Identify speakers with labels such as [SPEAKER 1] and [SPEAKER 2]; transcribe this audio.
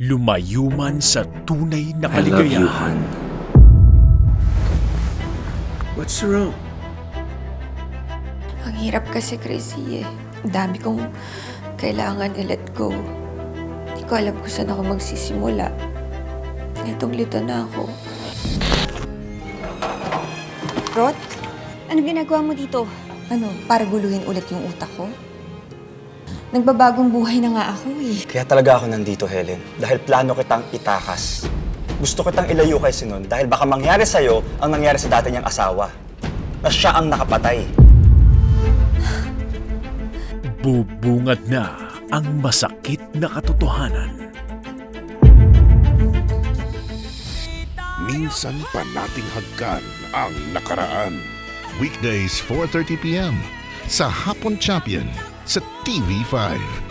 [SPEAKER 1] Lumayo man sa tunay na
[SPEAKER 2] I love you,
[SPEAKER 1] kaligayahan.
[SPEAKER 2] Han. What's wrong?
[SPEAKER 3] Ang hirap kasi, Chrissy eh. Ang dami kong kailangan i-let go. Hindi ko alam kung saan ako magsisimula. Litong-lito na ako.
[SPEAKER 4] Rot, ano ginagawa mo dito?
[SPEAKER 3] Ano, para guluhin ulit yung utak ko? Nagbabagong buhay na nga ako eh.
[SPEAKER 5] Kaya talaga ako nandito, Helen. Dahil plano kitang itakas. Gusto kitang ilayo kay Sinon dahil baka mangyari sa'yo ang nangyari sa dati niyang asawa. Na siya ang nakapatay.
[SPEAKER 1] Bubungad na ang masakit na katotohanan.
[SPEAKER 6] Minsan pa nating hagkan ang nakaraan.
[SPEAKER 7] Weekdays 4.30pm sa Hapon Champion sa TV5.